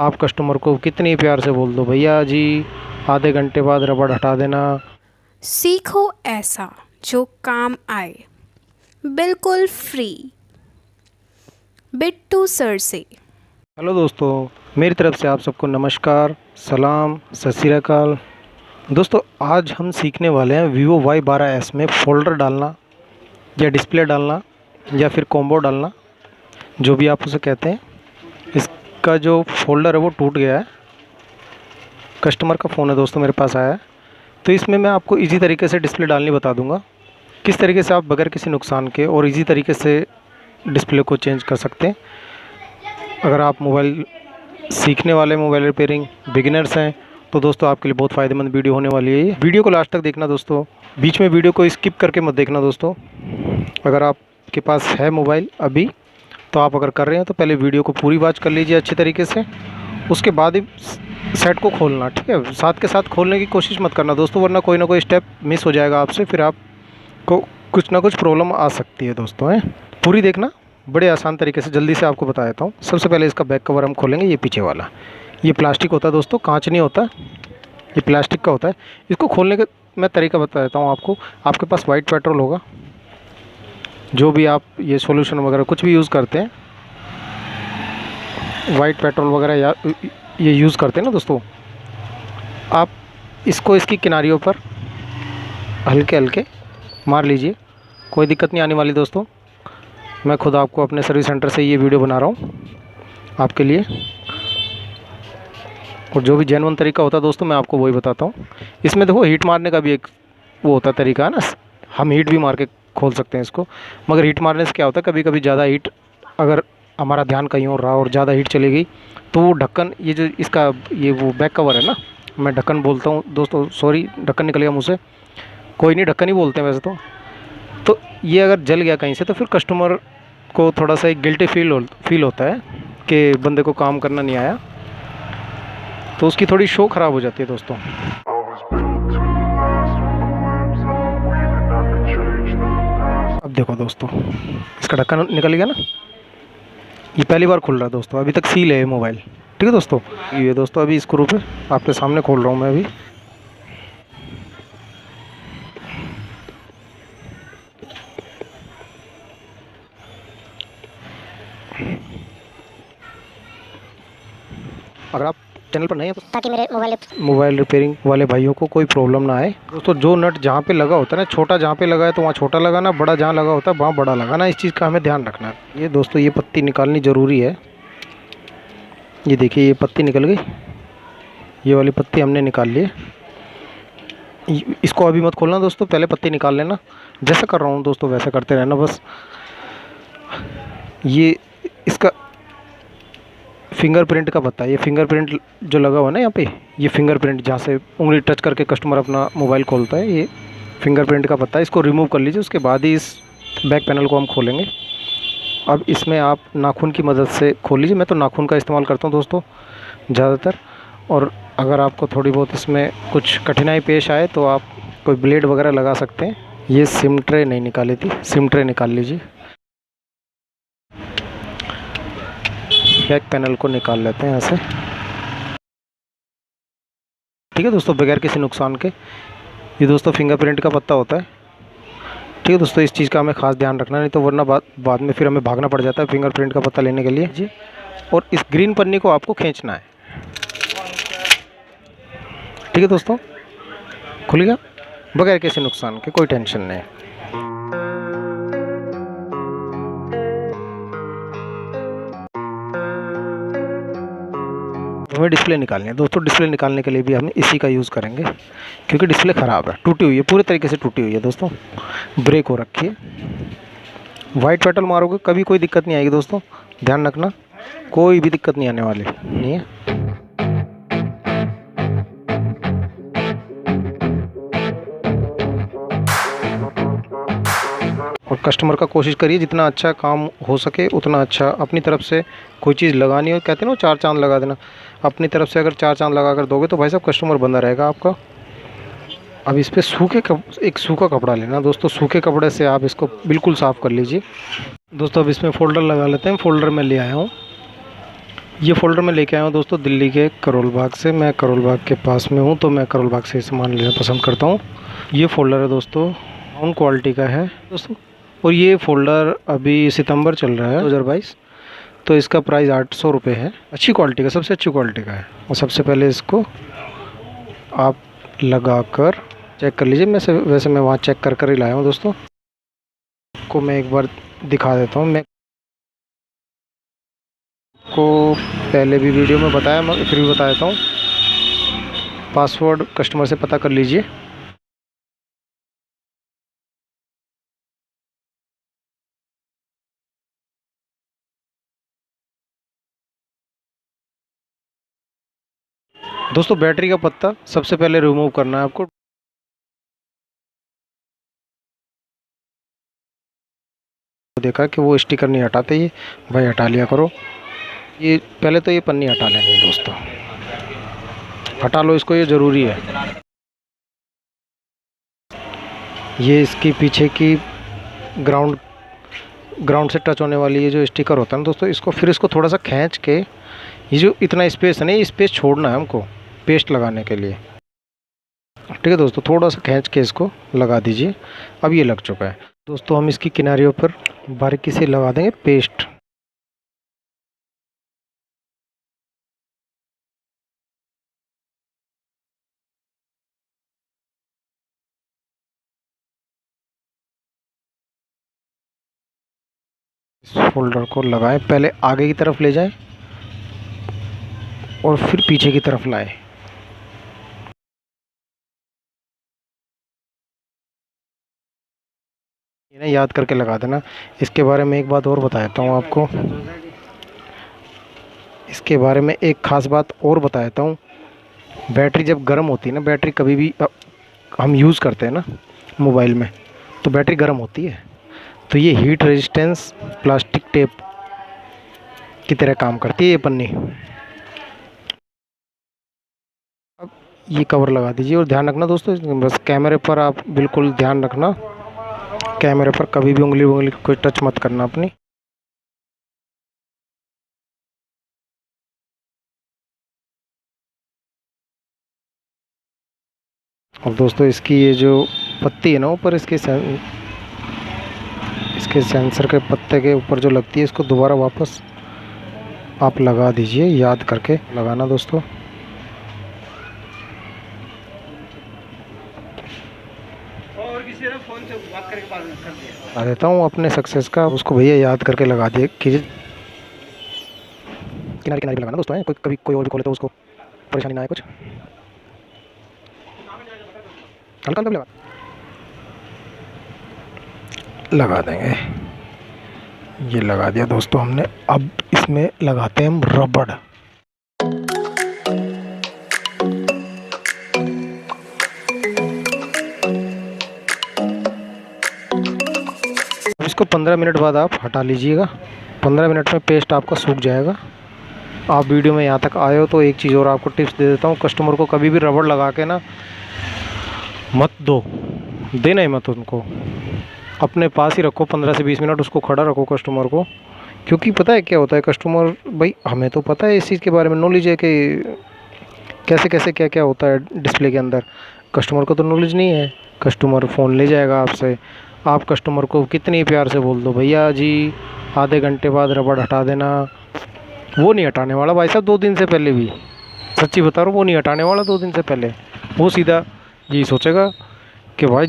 आप कस्टमर को कितनी प्यार से बोल दो भैया जी आधे घंटे बाद रबड़ हटा देना। सीखो ऐसा जो काम आए। बिल्कुल फ्री बिट्टू सर से। हेलो दोस्तों मेरी तरफ़ से आप सबको नमस्कार सलाम सत श्री अकाल। दोस्तों आज हम सीखने वाले हैं वीवो वाई बारह एस में फ़ोल्डर डालना या डिस्प्ले डालना या फिर कॉम्बो डालना जो भी आप उसे कहते हैं। इसका जो फ़ोल्डर है वो टूट गया है। कस्टमर का फ़ोन है दोस्तों, मेरे पास आया है। तो इसमें मैं आपको इजी तरीके से डिस्प्ले डालनी बता दूँगा। किस तरीके से आप बगैर किसी नुकसान के और इजी तरीके से डिस्प्ले को चेंज कर सकते हैं। अगर आप मोबाइल सीखने वाले मोबाइल रिपेयरिंग बिगिनर्स हैं तो दोस्तों आपके लिए बहुत फ़ायदेमंद वीडियो होने वाली है ये। वीडियो को लास्ट तक देखना दोस्तों। बीच में वीडियो को स्किप करके मत देखना दोस्तों। अगर आपके पास है मोबाइल अभी तो आप अगर कर रहे हैं तो पहले वीडियो को पूरी वॉच कर लीजिए अच्छे तरीके से। उसके बाद ही सेट को खोलना, ठीक है? साथ के साथ खोलने की कोशिश मत करना दोस्तों, वरना कोई ना कोई स्टेप मिस हो जाएगा आपसे, फिर आपको कुछ ना कुछ प्रॉब्लम आ सकती है दोस्तों, हैं? पूरी देखना, बड़े आसान तरीके से, जल्दी से आपको बता देता हूँ। सबसे पहले इसका बैक कवर हम खोलेंगे, ये पीछे वाला। ये प्लास्टिक होता है दोस्तों, कांच नहीं होता। ये प्लास्टिक का होता है। इसको खोलने का मैं तरीका बता देता हूँ आपको। आपके पास वाइट पेट्रोल होगा। जो भी आप ये सॉल्यूशन वगैरह कुछ भी यूज़ करते हैं वाइट पेट्रोल वगैरह या, ये यूज़ करते हैं ना दोस्तों, आप इसको इसकी किनारियों पर हल्के हल्के मार लीजिए। कोई दिक्कत नहीं आने वाली दोस्तों। मैं खुद आपको अपने सर्विस सेंटर से ये वीडियो बना रहा हूँ, आपके लिए। और जो भी जेनवन तरीका होता है दोस्तों, मैं आपको वही बताता हूँ। इसमें देखो हीट मारने का भी एक वो होता तरीका है ना, हम हीट भी मार के खोल सकते हैं इसको। मगर हीट मारने से क्या होता है कभी कभी ज़्यादा हीट अगर हमारा ध्यान कहीं और रहा और ज़्यादा हीट चली गई तो वो ढक्कन, ये जो इसका, ये वो बैक कवर है ना, मैं ढक्कन बोलता हूँ, दोस्तों सॉरी ढक्कन निकल गया मुझसे। कोई नहीं, ढक्कन ही बोलते हैं वैसे तो। तो ये अगर जल गया कहीं से तो फिर कस्टमर को थोड़ा सा एक गिल्टी फील हो फील होता है कि बंदे को काम करना नहीं आया। तो उसकी थोड़ी शो ख़राब हो जाती है, दोस्तों। देखो दोस्तों, इसका ढक्कन निकल गया ना? ये पहली बार खुल रहा है दोस्तों, अभी तक सील है मोबाइल ठीक है दोस्तों? ये दोस्तों, अभी स्क्रू पे आपके सामने खोल रहा हूँ मैं अभी। अगर आप चैनल पर नहीं है? तो ताकि मेरे मोबाइल मोबाइल रिपेयरिंग वाले भाइयों को कोई प्रॉब्लम ना आए। दोस्तों जो नट जहाँ पे लगा होता है ना छोटा जहाँ पे लगा है तो वहाँ छोटा लगाना बड़ा जहाँ लगा होता है वहाँ बड़ा लगाना। इस चीज़ का हमें ध्यान रखना है। ये दोस्तों ये पत्ती निकालनी ज़रूरी है। ये देखिए ये पत्ती निकल गई। ये वाली पत्ती हमने निकाल ली इसको अभी मत खोलना दोस्तों पहले पत्ती निकाल लेना। जैसा कर रहा हूँ दोस्तों वैसा करते रहना बस। ये इसका फिंगरप्रिंट का ये फिंगरप्रिंट जो लगा हुआ है ना यहाँ पे, ये फिंगरप्रिंट जहाँ से उंगली टच करके कस्टमर अपना मोबाइल खोलता है, ये फिंगरप्रिंट का पता है। इसको रिमूव कर लीजिए, उसके बाद ही इस बैक पैनल को हम खोलेंगे। अब इसमें आप नाखून की मदद से खोल लीजिए। मैं तो नाखून का इस्तेमाल करता हूँ दोस्तों, ज़्यादातर। और अगर आपको थोड़ी बहुत इसमें कुछ कठिनाई पेश आए तो आप कोई ब्लेड वगैरह लगा सकते हैं। ये सिम ट्रे नहीं निकाली थी सिम ट्रे निकाल लीजिए। बैक पैनल को निकाल लेते हैं यहाँ से। ठीक है दोस्तों बगैर किसी नुकसान के। ये दोस्तों फिंगरप्रिंट का पत्ता होता है। ठीक है दोस्तों इस चीज़ का हमें खास ध्यान रखना नहीं तो वरना बाद बाद में फिर हमें भागना पड़ जाता है फिंगरप्रिंट का पत्ता लेने के लिए। जी। और इस ग्रीन पन्नी को आपको खींचना है। ठीक है दोस्तों खुल गया? बगैर किसी नुकसान के कोई टेंशन नहीं। हमें डिस्प्ले निकालनी है। दोस्तों, डिस्प्ले निकालने के लिए भी हम इसी का यूज़ करेंगे, क्योंकि डिस्प्ले ख़राब है। टूटी हुई है, पूरे तरीके से टूटी हुई है, दोस्तों। ब्रेक हो रखी है। वाइट पेटल मारोगे, कभी कोई दिक्कत नहीं आएगी, दोस्तों। ध्यान रखना, कोई भी दिक्कत नहीं आने वाली, नहीं है? और कस्टमर का कोशिश करिए, जितना अच्छा काम हो सके, उतना अच्छा अपनी तरफ़ से कोई चीज़ लगानी हो। कहते हैं ना चार चाँद लगा देना। अपनी तरफ़ से अगर चार चाँद लगा कर दोगे तो भाई साहब कस्टमर बंदा रहेगा आपका। अब इस पर सूखे कप, एक सूखा कपड़ा लेना दोस्तों सूखे कपड़े से आप इसको बिल्कुल साफ़ कर लीजिए। दोस्तों अब इसमें फ़ोल्डर लगा लेते हैं फ़ोल्डर में ले आया हूँ। ये फ़ोल्डर मैं लेके आया हूँ दोस्तों दिल्ली के करोल बाग से। मैं करोल बाग के पास में हूँ तो मैं करोल बाग से सामान लेना पसंद करता हूँ। ये फ़ोल्डर है दोस्तों डाउन क्वालिटी का है। दोस्तों और ये फ़ोल्डर अभी सितंबर चल रहा है 2022 तो इसका प्राइस आठ सौ रुपये है। अच्छी क्वालिटी का, सबसे अच्छी क्वालिटी का है। और सबसे पहले इसको आप लगा कर चेक कर लीजिए। मैं वैसे मैं वहाँ चेक कर कर ही लाया हूँ दोस्तों। को मैं एक बार दिखा देता हूँ। मैं को पहले भी वीडियो में बताया, मैं फिर भी बता देता हूँ। पासवर्ड कस्टमर से पता कर लीजिए। दोस्तों, बैटरी का पत्ता सबसे पहले रिमूव करना है आपको। देखा कि वो स्टिकर नहीं हटाते ये। भाई, हटा लिया करो। ये, पहले तो ये पन्नी हटा लेंगे दोस्तों। हटा लो, इसको ये ज़रूरी है। ये इसकी पीछे की ग्राउंड ग्राउंड से टच होने वाली ये जो स्टिकर होता है ना दोस्तों, इसको फिर इसको थोड़ा सा खींच के, ये जो इतना स्पेस है ना, ये स्पेस छोड़ना है हमको। पेस्ट लगाने के लिए। ठीक है दोस्तों थोड़ा सा खींच के इसको लगा दीजिए। अब ये लग चुका है। दोस्तों, हम इसकी किनारियों पर बारीकी से लगा देंगे पेस्ट। इस फोल्डर को लगाएँ, पहले आगे की तरफ़ ले जाएँ और फिर पीछे की तरफ़ लाएँ। ना याद करके लगा देना। इसके बारे में एक बात और बता देता हूँ आपको। इसके बारे में एक ख़ास बात और बता देता हूँ। बैटरी जब गर्म होती है ना, बैटरी कभी भी हम यूज़ करते हैं ना, मोबाइल में तो बैटरी गर्म होती है। तो ये हीट रेजिस्टेंस, प्लास्टिक टेप की तरह काम करती है ये पन्नी। अब ये कवर लगा दीजिए और ध्यान रखना दोस्तों, बस कैमरे पर आप बिल्कुल ध्यान रखना। कैमरे पर कभी भी उंगली उंगली कोई टच मत करना अपनी। और दोस्तों इसकी ये जो पत्ती है ना ऊपर इसके सें, इसके सेंसर के पत्ते के ऊपर जो लगती है इसको दोबारा वापस आप लगा दीजिए याद करके लगाना दोस्तों। बता देता हूँ अपने सक्सेस का, उसको भैया याद करके लगा दिए कीजिए। किनारे किनारे लगाना दोस्तों, है? कोई कभी कोई और भी खोले तो उसको, परेशानी ना आए कुछ। हल्का हल्का लगा। लगा देंगे। ये लगा दिया दोस्तों हमने, अब इसमें लगाते हैं हम रबड़। इसको 15 मिनट बाद आप हटा लीजिएगा। 15 मिनट में पेस्ट आपका सूख जाएगा। आप वीडियो में यहाँ तक आए हो तो एक चीज़ और आपको टिप्स दे देता हूँ। कस्टमर को कभी भी रबड़ लगा के ना मत दो। देना ही मत उनको। अपने पास ही रखो 15 से 20 मिनट उसको खड़ा रखो कस्टमर को। क्योंकि पता है क्या होता है, कस्टमर भाई, हमें तो पता है इस चीज़ के बारे में। नॉलेज है कि कैसे कैसे, क्या क्या होता है डिस्प्ले के अंदर। कस्टमर को तो नॉलेज नहीं है। कस्टमर फ़ोन ले जाएगा आपसे। आप कस्टमर को कितनी प्यार से बोल दो, भैया जी, आधे घंटे बाद रबड़ हटा देना। वो नहीं हटाने वाला भाई साहब, दो दिन से पहले भी। सच्ची बता रहा हूँ, वो नहीं हटाने वाला दो दिन से पहले। वो सीधा यही सोचेगा कि भाई